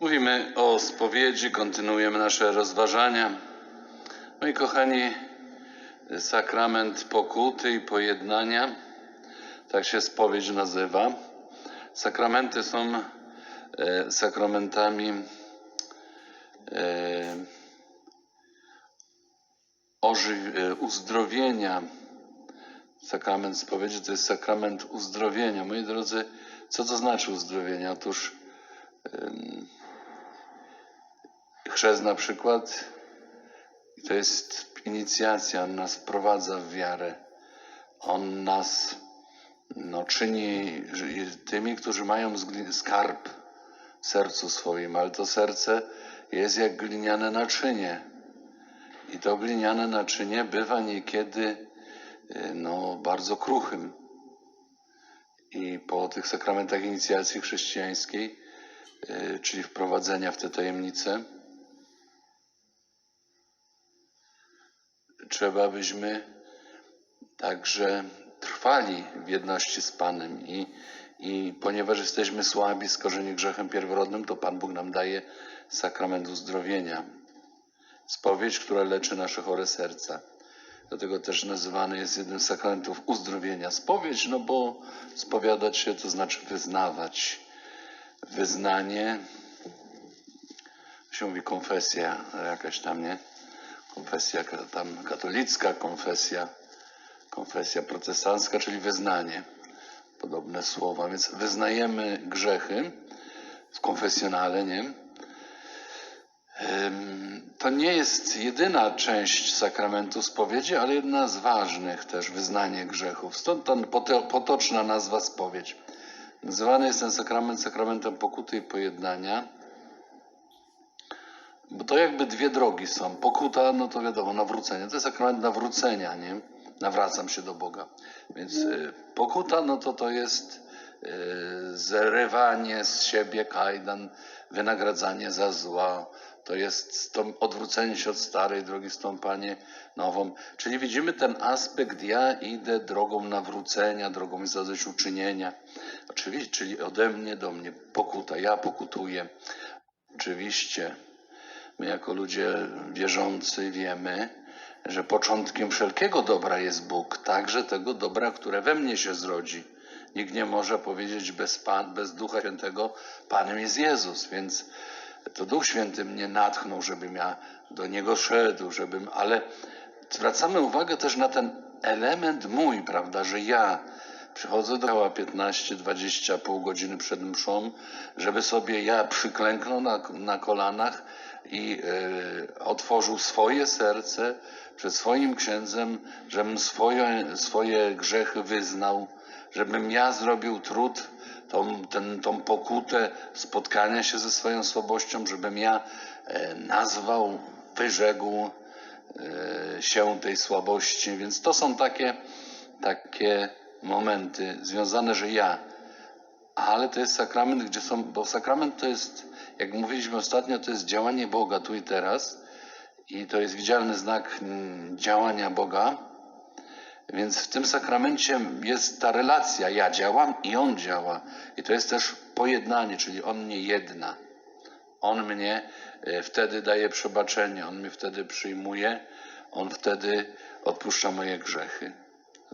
Mówimy o spowiedzi, kontynuujemy nasze rozważania. Moi kochani, sakrament pokuty i pojednania, tak się spowiedź nazywa. Sakramenty są e, sakramentami e, oży- e, uzdrowienia. Sakrament spowiedzi to jest sakrament uzdrowienia. Moi drodzy, co to znaczy uzdrowienie? Otóż chrzest na przykład to jest inicjacja, on nas wprowadza w wiarę. On nas no, czyni tymi, którzy mają skarb w sercu swoim, ale to serce jest jak gliniane naczynie. I to gliniane naczynie bywa niekiedy y, no, bardzo kruchym. I po tych sakramentach inicjacji chrześcijańskiej, y, czyli wprowadzenia w te tajemnice, trzeba byśmy także trwali w jedności z Panem i, i ponieważ jesteśmy słabi, skorzeni grzechem pierworodnym, to Pan Bóg nam daje sakrament uzdrowienia. Spowiedź, która leczy nasze chore serca. Dlatego też nazywany jest jednym z sakramentów uzdrowienia. Spowiedź, no bo spowiadać się to znaczy wyznawać. Wyznanie, się mówi konfesja jakaś tam, nie? Konfesja tam katolicka, konfesja, konfesja protestancka, czyli wyznanie. Podobne słowa, więc wyznajemy grzechy w konfesjonale, nie? To nie jest jedyna część sakramentu spowiedzi, ale jedna z ważnych też, wyznanie grzechów. Stąd ta poto- potoczna nazwa spowiedź. Nazywany jest ten sakrament sakramentem pokuty i pojednania, bo to jakby dwie drogi są. Pokuta, no to wiadomo, nawrócenie. To jest sakrament nawrócenia, nie? Nawracam się do Boga. Więc y, pokuta, no to to jest y, zrywanie z siebie kajdan, wynagradzanie za zła. To jest odwrócenie się od starej drogi, stąpanie nową. Czyli widzimy ten aspekt, ja idę drogą nawrócenia, drogą zadośćuczynienia. Oczywiście, czyli ode mnie do mnie pokuta, ja pokutuję. Oczywiście My jako ludzie wierzący wiemy, że początkiem wszelkiego dobra jest Bóg, także tego dobra, które we mnie się zrodzi. Nikt nie może powiedzieć bez, Pan, bez Ducha Świętego, Panem jest Jezus, więc to Duch Święty mnie natchnął, żebym ja do Niego szedł, żebym, ale zwracamy uwagę też na ten element mój, prawda, że ja przychodzę do koła 15, 20, pół godziny przed mszą, żeby sobie ja przyklęknął na, na kolanach i e, otworzył swoje serce przed swoim księdzem, żebym swoje, swoje grzechy wyznał, żebym ja zrobił trud, tą, ten, tą pokutę spotkania się ze swoją słabością, żebym ja e, nazwał, wyrzekł e, się tej słabości. Więc to są takie, takie momenty związane, że ja. Ale to jest sakrament, gdzie są, bo sakrament to jest, jak mówiliśmy ostatnio, to jest działanie Boga tu i teraz. I to jest widzialny znak mm, działania Boga. Więc w tym sakramencie jest ta relacja. Ja działam i On działa. I to jest też pojednanie, czyli On mnie jedna. On mnie e, wtedy daje przebaczenie, On mnie wtedy przyjmuje, On wtedy odpuszcza moje grzechy.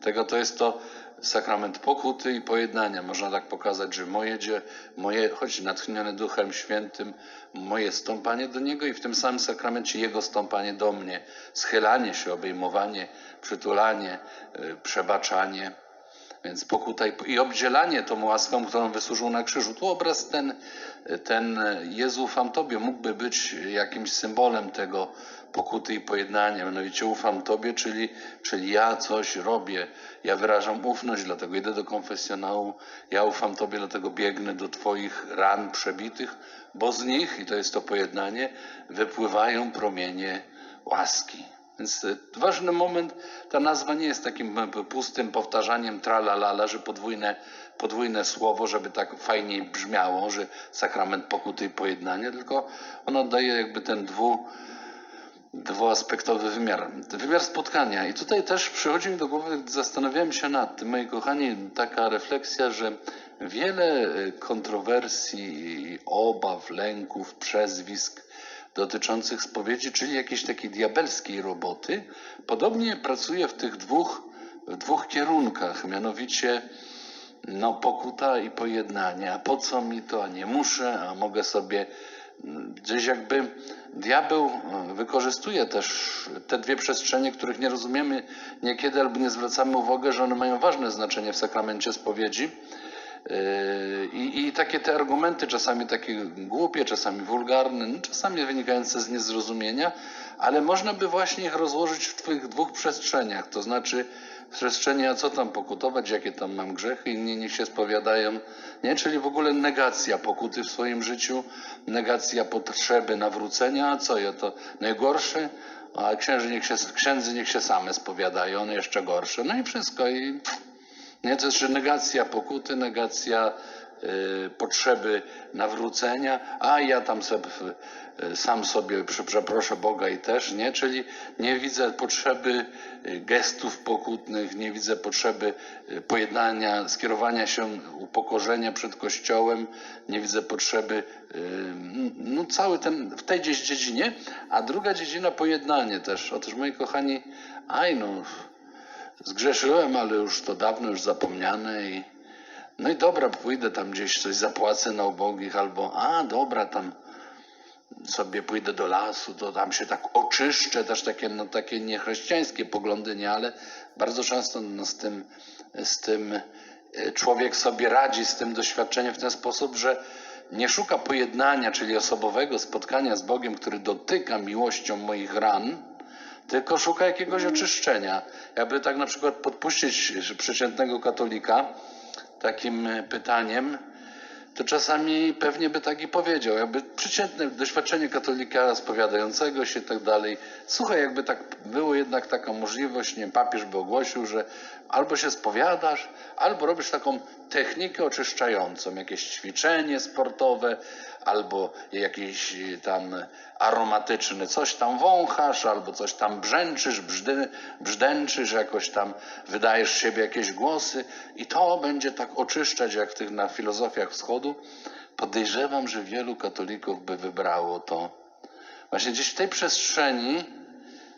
Dlatego to jest to sakrament pokuty i pojednania. Można tak pokazać, że moje, dzie- moje choć natchnione Duchem Świętym, moje stąpanie do Niego i w tym samym sakramencie Jego stąpanie do mnie, schylanie się, obejmowanie, przytulanie, y, przebaczanie. Więc pokuta i, obdzielanie tą łaską, którą wysłużył na krzyżu. Tu obraz ten, ten Jezu ufam Tobie mógłby być jakimś symbolem tego pokuty i pojednania. Mianowicie ufam Tobie, czyli, czyli ja coś robię. Ja wyrażam ufność, dlatego idę do konfesjonału. Ja ufam Tobie, dlatego biegnę do Twoich ran przebitych, bo z nich, i to jest to pojednanie, wypływają promienie łaski. Więc e, ważny moment, ta nazwa nie jest takim e, pustym powtarzaniem tralalala, że podwójne, podwójne słowo, żeby tak fajniej brzmiało, że sakrament pokuty i pojednania, tylko ono daje jakby ten dwu, dwuaspektowy wymiar. Wymiar spotkania. I tutaj też przychodzi mi do głowy, zastanawiałem się nad tym, moi kochani, taka refleksja, że wiele y, kontrowersji, obaw, lęków, przezwisk dotyczących spowiedzi, czyli jakiejś takiej diabelskiej roboty, podobnie pracuje w tych dwóch, w dwóch kierunkach, mianowicie no, pokuta i pojednanie. A po co mi to? A nie muszę, a mogę sobie. Gdzieś jakby diabeł e, wykorzystuje też te dwie przestrzenie, których nie rozumiemy niekiedy albo nie zwracamy uwagi, że one mają ważne znaczenie w sakramencie spowiedzi. Yy, I, I takie te argumenty, czasami takie głupie, czasami wulgarne, no czasami wynikające z niezrozumienia, ale można by właśnie ich rozłożyć w tych dwóch przestrzeniach. To znaczy w przestrzeni, a co tam pokutować, jakie tam mam grzechy, inni niech się spowiadają. Nie? Czyli w ogóle negacja pokuty w swoim życiu, negacja potrzeby nawrócenia, a co ja to najgorsze, a księży niech się, księdzy niech się same spowiadają, one jeszcze gorsze. No i wszystko. I nie, to jest negacja pokuty, negacja potrzeby nawrócenia, a ja tam y, sam sobie przeproszę Boga i też, nie? Czyli nie widzę potrzeby y, gestów pokutnych, nie widzę potrzeby y, pojednania, skierowania się, upokorzenia przed Kościołem, nie widzę potrzeby, y, no cały ten, w tej gdzieś dziedzinie, a druga dziedzina pojednanie też. Otóż moi kochani, aj no, Zgrzeszyłem, ale już to dawno już zapomniane i no i dobra, pójdę tam gdzieś coś zapłacę na ubogich albo a dobra, tam sobie pójdę do lasu, to tam się tak oczyszczę, też takie, no, takie niechrześcijańskie poglądy, nie, ale bardzo często no, z tym, z tym e, człowiek sobie radzi z tym doświadczeniem w ten sposób, że nie szuka pojednania, czyli osobowego spotkania z Bogiem, który dotyka miłością moich ran, tylko szuka jakiegoś oczyszczenia. Jakby tak na przykład podpuścić przeciętnego katolika takim e, pytaniem, to czasami pewnie by tak i powiedział. Jakby przeciętne doświadczenie katolika spowiadającego się i tak dalej. Słuchaj, jakby tak było jednak taka możliwość, nie wiem, papież by ogłosił, że albo się spowiadasz, albo robisz taką technikę oczyszczającą, jakieś ćwiczenie sportowe, albo jakieś tam aromatyczne, coś tam wąchasz, albo coś tam brzęczysz, brzdy, brzdęczysz, jakoś tam wydajesz siebie jakieś głosy i to będzie tak oczyszczać, jak w tych na filozofiach wschodu. Podejrzewam, że wielu katolików by wybrało to. Właśnie gdzieś w tej przestrzeni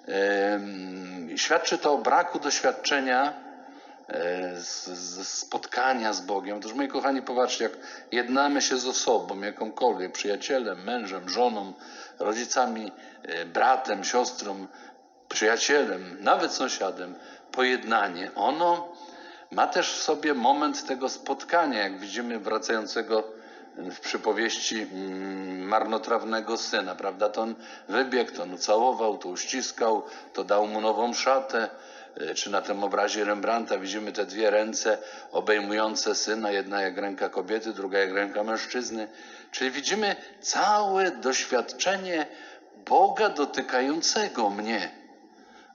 em, świadczy to o braku doświadczenia e, z, z spotkania z Bogiem. Otóż moi kochani, popatrzcie, jak jednamy się z osobą, jakąkolwiek, przyjacielem, mężem, żoną, rodzicami, e, bratem, siostrą, przyjacielem, nawet sąsiadem, pojednanie, ono ma też w sobie moment tego spotkania, jak widzimy wracającego w przypowieści mm, marnotrawnego syna, prawda? To on wybiegł, to on ucałował, to uściskał, to dał mu nową szatę, Y, czy na tym obrazie Rembrandta widzimy te dwie ręce obejmujące syna, jedna jak ręka kobiety, druga jak ręka mężczyzny. Czyli widzimy całe doświadczenie Boga dotykającego mnie.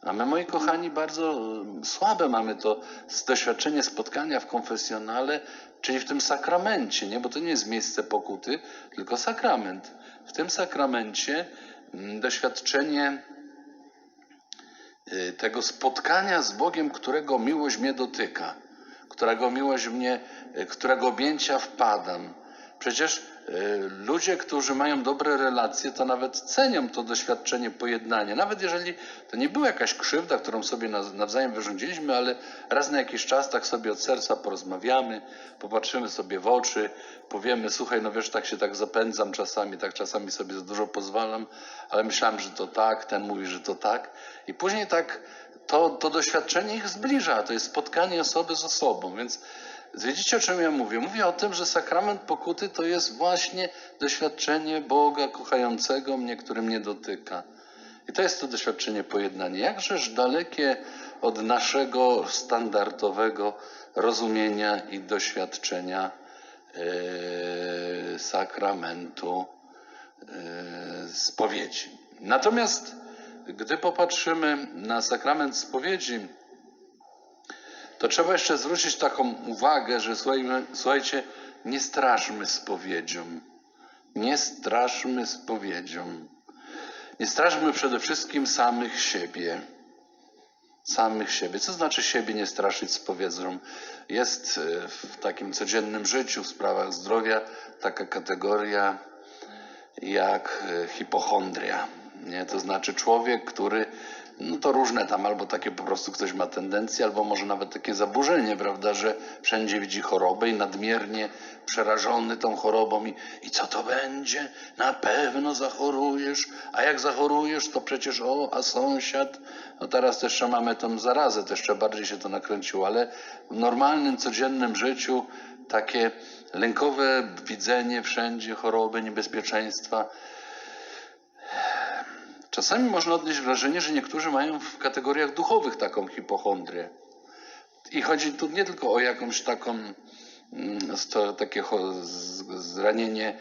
A my, moi kochani, bardzo y, słabe mamy to doświadczenie spotkania w konfesjonale, czyli w tym sakramencie, nie? bo to nie jest miejsce pokuty, tylko sakrament. W tym sakramencie mm, doświadczenie y, tego spotkania z Bogiem, którego miłość mnie dotyka, którego miłość mnie, y, którego objęcia wpadam. Przecież y, ludzie, którzy mają dobre relacje, to nawet cenią to doświadczenie pojednania. Nawet jeżeli to nie była jakaś krzywda, którą sobie nawzajem wyrządziliśmy, ale raz na jakiś czas tak sobie od serca porozmawiamy, popatrzymy sobie w oczy, powiemy, słuchaj, no wiesz, tak się tak zapędzam czasami, tak czasami sobie za dużo pozwalam, ale myślałem, że to tak, ten mówi, że to tak. I później tak to, to doświadczenie ich zbliża, to jest spotkanie osoby z osobą, więc Widzicie, o czym ja mówię? Mówię o tym, że sakrament pokuty to jest właśnie doświadczenie Boga kochającego mnie, który mnie dotyka. I to jest to doświadczenie pojednania. Jakżeż dalekie od naszego standardowego rozumienia i doświadczenia e, sakramentu e, spowiedzi. Natomiast gdy popatrzymy na sakrament spowiedzi, to trzeba jeszcze zwrócić taką uwagę, że słuchajcie, nie straszmy spowiedzią. Nie straszmy spowiedzią. Nie straszmy przede wszystkim samych siebie. samych siebie. Co znaczy siebie nie straszyć spowiedzą? Jest e, w takim codziennym życiu, w sprawach zdrowia, taka kategoria jak e, hipochondria. Nie? To znaczy człowiek, który, no to różne tam, albo takie po prostu ktoś ma tendencje, albo może nawet takie zaburzenie, prawda, że wszędzie widzi chorobę i nadmiernie przerażony tą chorobą i, i co to będzie? Na pewno zachorujesz, a jak zachorujesz, to przecież o, a sąsiad, no teraz też jeszcze mamy tą zarazę, to jeszcze bardziej się to nakręciło, ale w normalnym, codziennym życiu takie lękowe widzenie wszędzie choroby, niebezpieczeństwa, Czasami można odnieść wrażenie, że niektórzy mają w kategoriach duchowych taką hipochondrię. I chodzi tu nie tylko o jakąś taką, mm, takie zranienie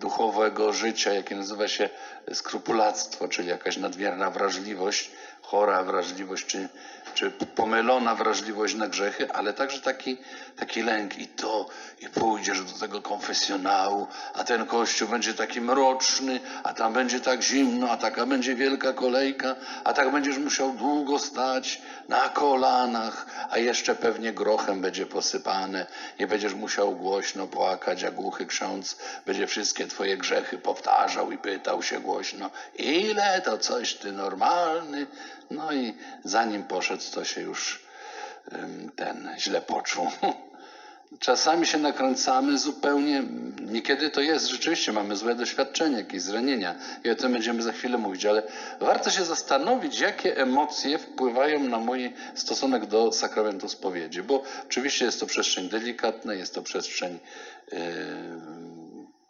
duchowego życia, jakie nazywa się skrupulactwo, czyli jakaś nadmierna wrażliwość, chora wrażliwość, czy, czy pomylona wrażliwość na grzechy, ale także taki, taki lęk i to, i pójdziesz do tego konfesjonału, a ten kościół będzie taki mroczny, a tam będzie tak zimno, a taka będzie wielka kolejka, a tak będziesz musiał długo stać na kolanach, a jeszcze pewnie grochem będzie posypane i będziesz musiał głośno płakać, a głuchy ksiądz będzie wszystkie twoje grzechy powtarzał i pytał się głośno, ile to coś ty normalny? No i zanim poszedł, to się już ten źle poczuł. Czasami się nakręcamy zupełnie, niekiedy to jest, rzeczywiście mamy złe doświadczenie, jakieś zranienia i o tym będziemy za chwilę mówić, ale warto się zastanowić, jakie emocje wpływają na mój stosunek do sakramentu spowiedzi, bo oczywiście jest to przestrzeń delikatna, jest to przestrzeń yy,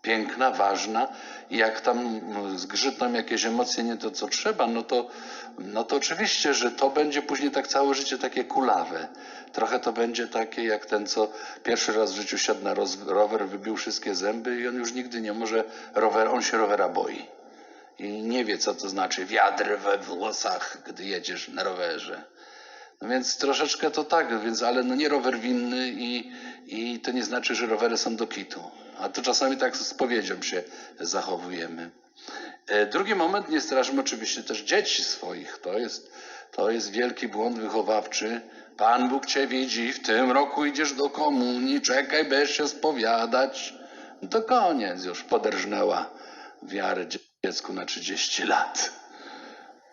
piękna, ważna i jak tam zgrzytną jakieś emocje nie to, co trzeba, no to, no to oczywiście, że to będzie później tak całe życie takie kulawe. Trochę to będzie takie jak ten, co pierwszy raz w życiu siadł na rower, wybił wszystkie zęby i on już nigdy nie może rower, on się rowera boi. I nie wie, co to znaczy wiatr we włosach, gdy jedziesz na rowerze. No więc troszeczkę to tak, więc, ale no nie rower winny i, i to nie znaczy, że rowery są do kitu. A to czasami tak z powiedzią się zachowujemy. E, Drugi moment, nie straszmy oczywiście też dzieci swoich. To jest, to jest wielki błąd wychowawczy. Pan Bóg cię widzi, w tym roku idziesz do komunii, czekaj, będziesz się spowiadać. To koniec, już poderżnęła wiarę dziecku na 30 lat.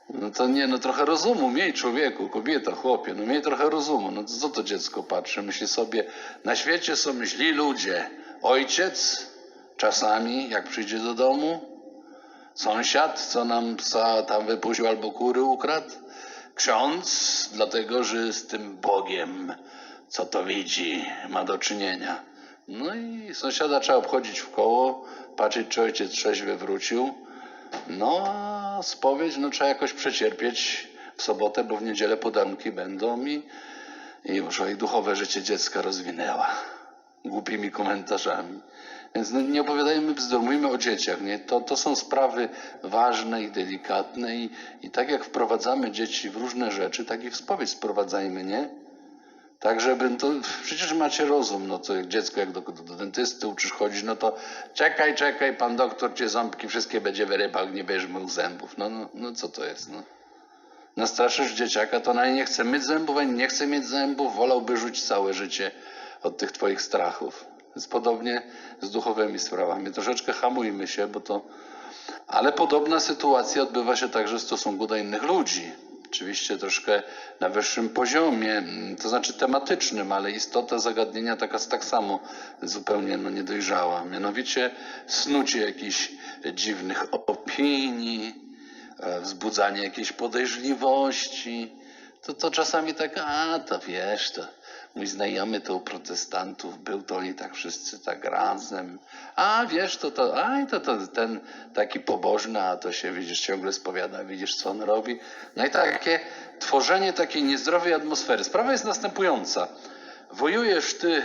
No to nie, no trochę rozumu miej człowieku, kobieta, chłopie, no miej trochę rozumu. No co to dziecko patrzy? Myśli sobie, na świecie są źli ludzie. Ojciec czasami, jak przyjdzie do domu, sąsiad, co nam psa tam wypuścił albo kury ukradł, ksiądz, dlatego że z tym Bogiem, co to widzi, ma do czynienia. No i sąsiada trzeba obchodzić w koło, patrzeć, czy ojciec trzeźwy wrócił. No, spowiedź, no trzeba jakoś przecierpieć w sobotę, bo w niedzielę podanki będą i, i już oj, duchowe życie dziecka rozwinęła głupimi komentarzami. Więc no, nie opowiadajmy bzdur, mówimy o dzieciach. Nie? To, to są sprawy ważne i delikatne i, i tak jak wprowadzamy dzieci w różne rzeczy, tak i w spowiedź sprowadzajmy, nie? Tak, żeby to przecież macie rozum, no to dziecko jak do, do, dentysty uczysz chodzić, no to czekaj, czekaj, pan doktor cię ząbki wszystkie będzie wyrybał, nie będziesz mył zębów. No, no, no co to jest, no? Nastraszysz dzieciaka, to ona nie chce myć zębów, ani nie chce mieć zębów, wolałby rzucić całe życie od tych twoich strachów. Więc podobnie z duchowymi sprawami. Troszeczkę hamujmy się, bo to... Ale podobna sytuacja odbywa się także w stosunku do innych ludzi. Oczywiście troszkę na wyższym poziomie, mm, to znaczy tematycznym, ale istota zagadnienia taka tak samo zupełnie no, niedojrzała. Mianowicie snucie jakichś dziwnych opinii, e, wzbudzanie jakiejś podejrzliwości. To, to czasami tak, a to wiesz, to mój znajomy to u protestantów był, to oni tak wszyscy tak razem. A wiesz, to to, a to, to ten taki pobożny, a to się widzisz, ciągle spowiada, widzisz co on robi. No i takie tworzenie takiej niezdrowej atmosfery. Sprawa jest następująca. Wojujesz ty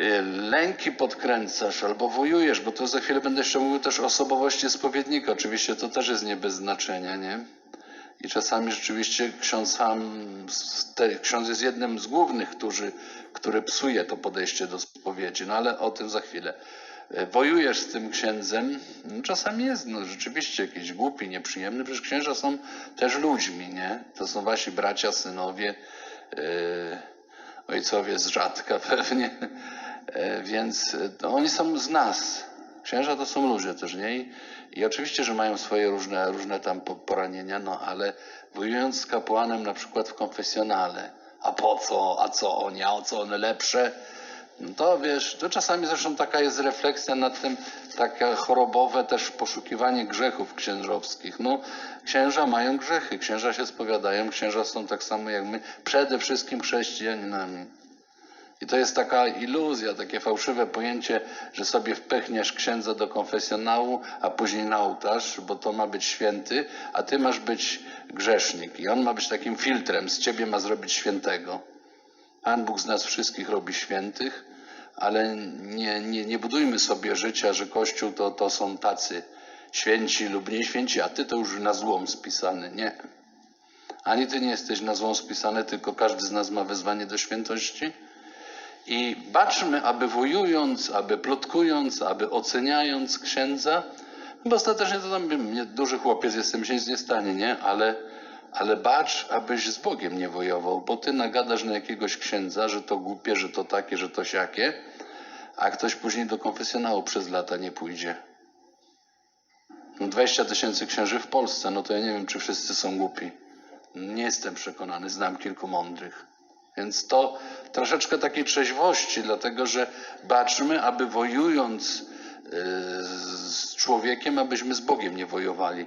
y, lęki podkręcasz albo wojujesz, bo to za chwilę będę jeszcze mówił też o osobowości spowiednika. Oczywiście to też jest nie bez znaczenia, nie? I czasami rzeczywiście ksiądz sam, te, ksiądz jest jednym z głównych, którzy, który psuje to podejście do spowiedzi, no ale o tym za chwilę. e, wojujesz z tym księdzem, no czasami jest no, rzeczywiście jakiś głupi, nieprzyjemny, przecież księża są też ludźmi, nie? To są wasi bracia, synowie, e, ojcowie z rzadka pewnie, e, więc no, oni są z nas. Księża to są ludzie też, nie? I, i oczywiście, że mają swoje różne, różne tam po- poranienia, no ale wojując z kapłanem na przykład w konfesjonale, a po co, a co oni, a o co one lepsze, no to wiesz, to czasami zresztą taka jest refleksja nad tym, takie chorobowe też poszukiwanie grzechów księżowskich. No, księża mają grzechy, księża się spowiadają, księża są tak samo jak my, przede wszystkim chrześcijanami. I to jest taka iluzja, takie fałszywe pojęcie, że sobie wpechniesz księdza do konfesjonału, a później na ołtarz, bo to ma być święty, a ty masz być grzesznik. I on ma być takim filtrem, z ciebie ma zrobić świętego. Pan Bóg z nas wszystkich robi świętych, ale nie, nie, nie budujmy sobie życia, że Kościół to, to są tacy święci lub nieświęci, a ty to już na złom spisany. Nie. Ani ty nie jesteś na złą spisany, tylko każdy z nas ma wezwanie do świętości. I baczmy, aby wojując, aby plotkując, aby oceniając księdza, bo ostatecznie to tam nie, duży chłopiec jestem, się nic nie stanie, nie? Ale, ale bacz, abyś z Bogiem nie wojował, bo ty nagadasz na jakiegoś księdza, że to głupie, że to takie, że to siakie, a ktoś później do konfesjonału przez lata nie pójdzie. No 20 tysięcy księży w Polsce, no to ja nie wiem, czy wszyscy są głupi. Nie jestem przekonany, znam kilku mądrych. Więc to troszeczkę takiej trzeźwości, dlatego że baczmy, aby wojując yy, z człowiekiem, abyśmy z Bogiem nie wojowali.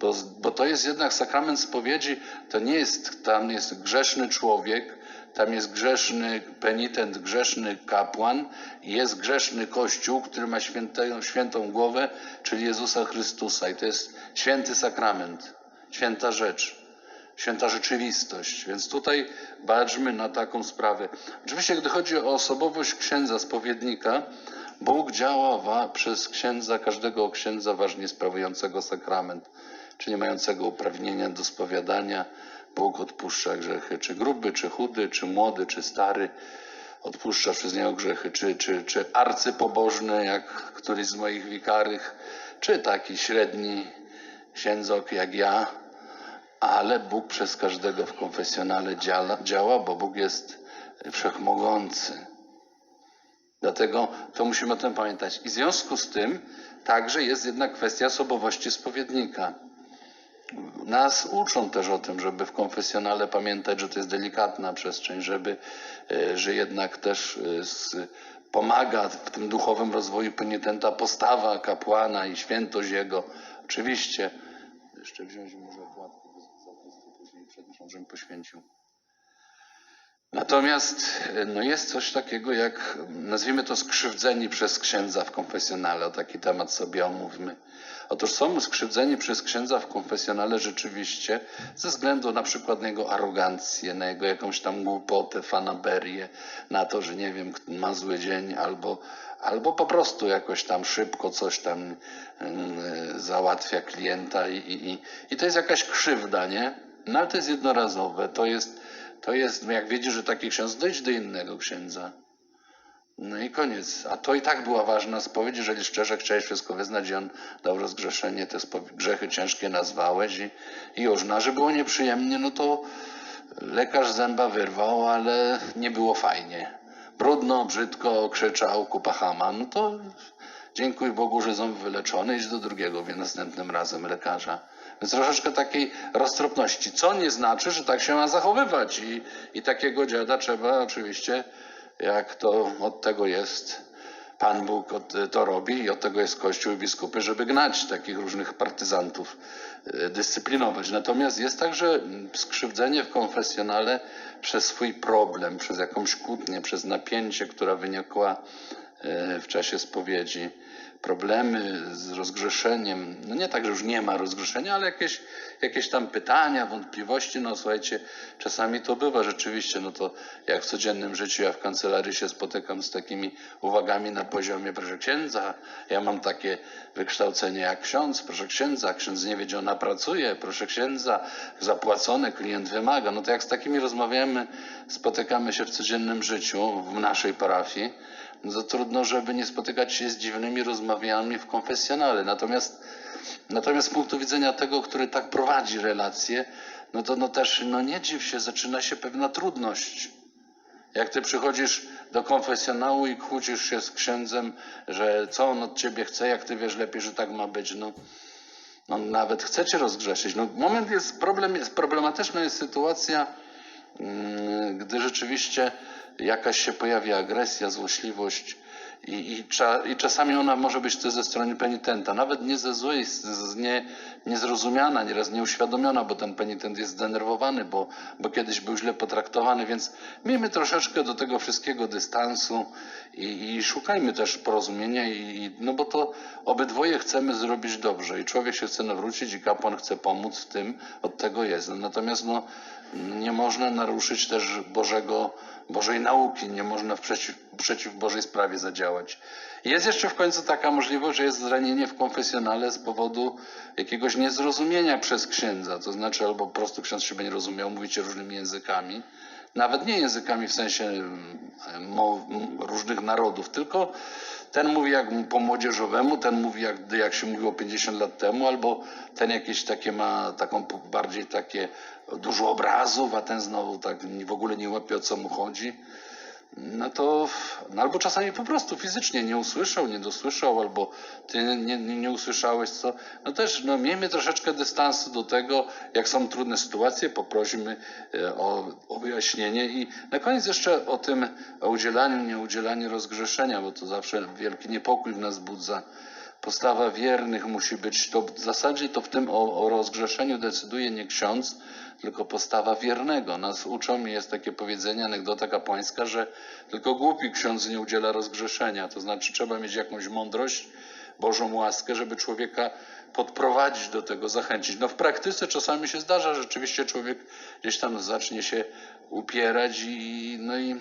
Bo, bo to jest jednak sakrament spowiedzi, to nie jest, tam jest grzeszny człowiek, tam jest grzeszny penitent, grzeszny kapłan jest grzeszny Kościół, który ma świętą głowę, czyli Jezusa Chrystusa. I to jest święty sakrament, święta rzecz święta rzeczywistość. Więc tutaj baczmy na taką sprawę. Oczywiście, gdy chodzi o osobowość księdza, spowiednika, Bóg działa przez księdza, każdego księdza ważnie sprawującego sakrament, czy nie mającego uprawnienia do spowiadania. Bóg odpuszcza grzechy, czy gruby, czy chudy, czy młody, czy stary. Odpuszcza przez niego grzechy, czy, czy, czy arcypobożny, jak któryś z moich wikarych, czy taki średni księdzok jak ja, ale Bóg przez każdego w konfesjonale działa, działa, bo Bóg jest wszechmogący. Dlatego to musimy o tym pamiętać. I w związku z tym także jest jednak kwestia osobowości spowiednika. Nas uczą też o tym, żeby w konfesjonale pamiętać, że to jest delikatna przestrzeń, żeby, e, że jednak też e, z, pomaga w tym duchowym rozwoju penitenta postawa kapłana i świętość jego. Oczywiście, jeszcze wziąć może zapisu przepraszam, żebym poświęcił. Natomiast no jest coś takiego jak, nazwijmy to skrzywdzeni przez księdza w konfesjonale, o taki temat sobie omówmy. Otóż są skrzywdzeni przez księdza w konfesjonale rzeczywiście ze względu na przykład na jego arogancję, na jego jakąś tam głupotę, fanaberię, na to, że nie wiem, ma zły dzień albo, albo po prostu jakoś tam szybko coś tam mm, załatwia klienta i, i, i to jest jakaś krzywda, nie? No ale to jest jednorazowe, to jest, to jest, jak wiedzisz, że taki ksiądz, dojdź do innego księdza. No i koniec. A to i tak była ważna spowiedź, jeżeli szczerze chciałeś wszystko wyznać i on dał rozgrzeszenie, te grzechy ciężkie nazwałeś i, i już. No, że było nieprzyjemnie, no to lekarz zęba wyrwał, ale nie było fajnie. Brudno, brzydko, krzyczał, kupa chama. No to dziękuj Bogu, że ząb wyleczony, idź do drugiego wie następnym razem lekarza. Troszeczkę takiej roztropności, co nie znaczy, że tak się ma zachowywać i, i takiego dziada trzeba oczywiście, jak to od tego jest, Pan Bóg to robi i od tego jest Kościół i biskupy, żeby gnać takich różnych partyzantów, e, dyscyplinować. Natomiast jest także skrzywdzenie w konfesjonale przez swój problem, przez jakąś kłótnię, przez napięcie, która wynikła e, w czasie spowiedzi. Problemy z rozgrzeszeniem, no nie tak, że już nie ma rozgrzeszenia, ale jakieś, jakieś tam pytania, wątpliwości, no słuchajcie, czasami to bywa rzeczywiście, no to jak w codziennym życiu ja w kancelarii się spotykam z takimi uwagami na poziomie, proszę księdza, ja mam takie wykształcenie jak ksiądz, proszę księdza, ksiądz nie wie, gdzie ona pracuje, proszę księdza, zapłacone, klient wymaga. No to jak z takimi rozmawiamy, spotykamy się w codziennym życiu w naszej parafii, no to trudno, żeby nie spotykać się z dziwnymi rozmawiami w konfesjonale. Natomiast, natomiast z punktu widzenia tego, który tak prowadzi relacje, no to no też no nie dziw się, zaczyna się pewna trudność. Jak ty przychodzisz do konfesjonału i kłócisz się z księdzem, że co on od ciebie chce, jak ty wiesz lepiej, że tak ma być, no, no nawet chcecie rozgrzeszyć. No, moment jest, problem jest, problematyczna jest sytuacja, mm, gdy rzeczywiście jakaś się pojawia agresja, złośliwość i, i, i czasami ona może być też ze strony penitenta, nawet nie ze złej, z, nie, niezrozumiana, nieraz nieuświadomiona, bo ten penitent jest zdenerwowany, bo, bo kiedyś był źle potraktowany, więc miejmy troszeczkę do tego wszystkiego dystansu i, i szukajmy też porozumienia, i, no bo to obydwoje chcemy zrobić dobrze i człowiek się chce nawrócić i kapłan chce pomóc w tym, od tego jest. Natomiast no, nie można naruszyć też Bożego, Bożej nauki, nie można przeciw, przeciw Bożej sprawie zadziałać. Jest jeszcze w końcu taka możliwość, że jest zranienie w konfesjonale z powodu jakiegoś niezrozumienia przez księdza, to znaczy albo po prostu ksiądz siebie nie rozumiał, mówicie różnymi językami, nawet nie językami w sensie mm, różnych narodów, tylko ten mówi jak po młodzieżowemu, ten mówi jak, jak się mówiło 50 lat temu, albo ten jakieś takie ma taką bardziej takie dużo obrazów, a ten znowu tak w ogóle nie łapie o co mu chodzi. No to no albo czasami po prostu fizycznie nie usłyszał, nie dosłyszał, albo ty nie, nie, nie usłyszałeś co. No też no, miejmy troszeczkę dystansu do tego, jak są trudne sytuacje, poprosimy e, o, o wyjaśnienie i na koniec jeszcze o tym o udzielaniu, nieudzielaniu rozgrzeszenia, bo to zawsze wielki niepokój w nas budza. Postawa wiernych musi być, to w zasadzie to w tym o, o rozgrzeszeniu decyduje nie ksiądz, tylko postawa wiernego. Nas uczą jest takie powiedzenie, anegdota kapłańska, że tylko głupi ksiądz nie udziela rozgrzeszenia. To znaczy trzeba mieć jakąś mądrość, Bożą łaskę, żeby człowieka podprowadzić do tego, zachęcić. No w praktyce czasami się zdarza, że rzeczywiście człowiek gdzieś tam zacznie się upierać i no i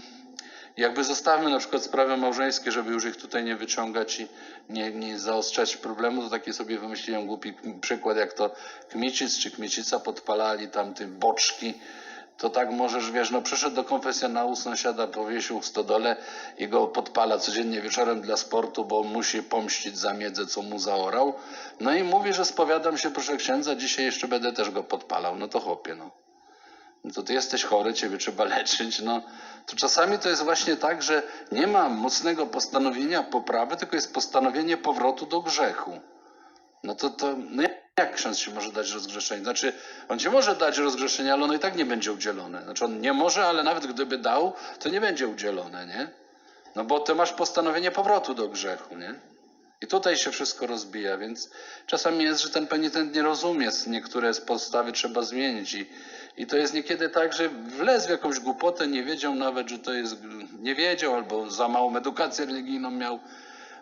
jakby zostawmy na przykład sprawy małżeńskie, żeby już ich tutaj nie wyciągać i nie, nie zaostrzać problemu, to taki sobie wymyśliłem głupi przykład, jak to Kmicic czy Kmicica podpalali tam tym boczki, to tak możesz, wiesz, no przyszedł do konfesjonału, sąsiada powiesił w stodole i go podpala codziennie wieczorem dla sportu, bo musi pomścić za miedzę, co mu zaorał. No i mówi, że spowiadam się, proszę księdza, dzisiaj jeszcze będę też go podpalał. No to chłopie, no to ty jesteś chory, ciebie trzeba leczyć, no to czasami to jest właśnie tak, że nie ma mocnego postanowienia poprawy, tylko jest postanowienie powrotu do grzechu. No to, to no jak ksiądz ci może dać rozgrzeszenie? Znaczy, on ci może dać rozgrzeszenie, ale ono i tak nie będzie udzielone. Znaczy, on nie może, ale nawet gdyby dał, to nie będzie udzielone, nie? No bo ty masz postanowienie powrotu do grzechu, nie? I tutaj się wszystko rozbija, więc czasami jest, że ten penitent nie rozumie, niektóre z podstawy trzeba zmienić i, i to jest niekiedy tak, że wlezł w jakąś głupotę, nie wiedział nawet, że to jest, nie wiedział albo za małą edukację religijną miał.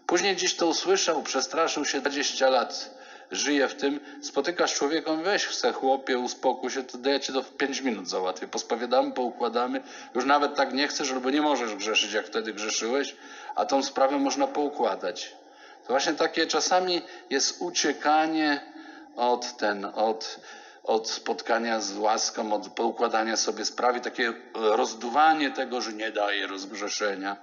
Później gdzieś to usłyszał, przestraszył się 20 lat, żyje w tym, spotykasz człowieka, weź chce chłopie, uspokój się, to ja cię to w 5 minut załatwię. Pospowiadamy, poukładamy, już nawet tak nie chcesz, albo nie możesz grzeszyć, jak wtedy grzeszyłeś, a tą sprawę można poukładać. To właśnie takie czasami jest uciekanie od ten, od, od spotkania z łaską, od poukładania sobie sprawy, takie rozduwanie tego, że nie daje rozgrzeszenia.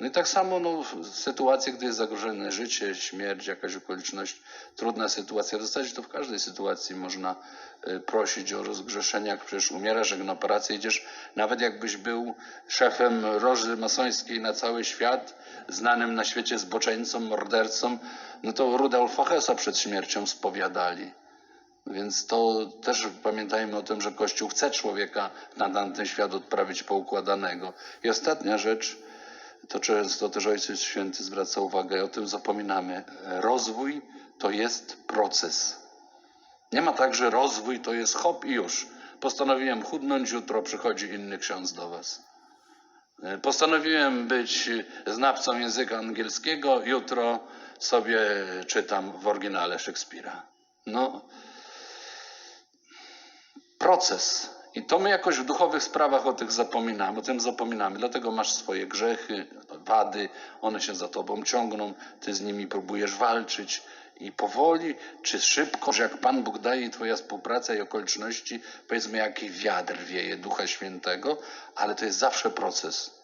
No i tak samo no, sytuacje, gdy jest zagrożone życie, śmierć, jakaś okoliczność, trudna sytuacja. W zasadzie to w każdej sytuacji można y, prosić o rozgrzeszenia, jak przecież umierasz, jak na operację idziesz, nawet jakbyś był szefem roży masońskiej na cały świat, znanym na świecie zboczeńcą, mordercą, no to Rudolfa Hessa przed śmiercią spowiadali. Więc to też pamiętajmy o tym, że Kościół chce człowieka na ten świat odprawić poukładanego. I ostatnia rzecz, to często też Ojciec Święty zwraca uwagę, o tym zapominamy. Rozwój to jest proces. Nie ma tak, że rozwój to jest hop i już. Postanowiłem chudnąć, jutro przychodzi inny ksiądz do was. Postanowiłem być znawcą języka angielskiego, jutro sobie czytam w oryginale Szekspira. No, proces. I to my jakoś w duchowych sprawach o tych zapominamy, o tym zapominamy. Dlatego masz swoje grzechy, wady, one się za tobą ciągną, ty z nimi próbujesz walczyć i powoli, czy szybko, że jak Pan Bóg daje i twoja współpraca i okoliczności, powiedzmy jaki wiatr wieje Ducha Świętego, ale to jest zawsze proces.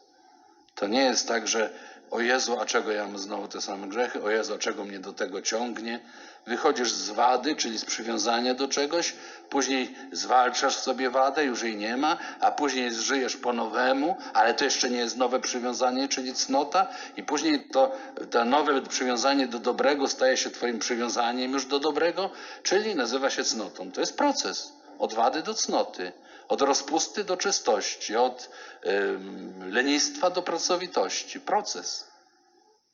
To nie jest tak, że o Jezu, a czego ja mam znowu te same grzechy, o Jezu, a czego mnie do tego ciągnie. Wychodzisz z wady, czyli z przywiązania do czegoś, później zwalczasz sobie wadę, już jej nie ma, a później żyjesz po nowemu, ale to jeszcze nie jest nowe przywiązanie, czyli cnota, i później to, to nowe przywiązanie do dobrego staje się twoim przywiązaniem już do dobrego, czyli nazywa się cnotą. To jest proces od wady do cnoty, od rozpusty do czystości, od lenistwa do pracowitości. Proces.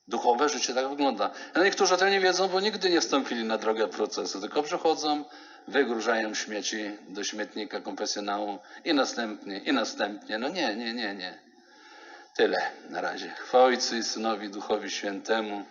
Duchowe życie tak wygląda. A niektórzy o tym nie wiedzą, bo nigdy nie wstąpili na drogę procesu, tylko przychodzą, wygróżają śmieci do śmietnika konfesjonału i następnie, i następnie. No nie, nie, nie, nie. Tyle na razie. Chwała Ojcu i Synowi, Duchowi Świętemu.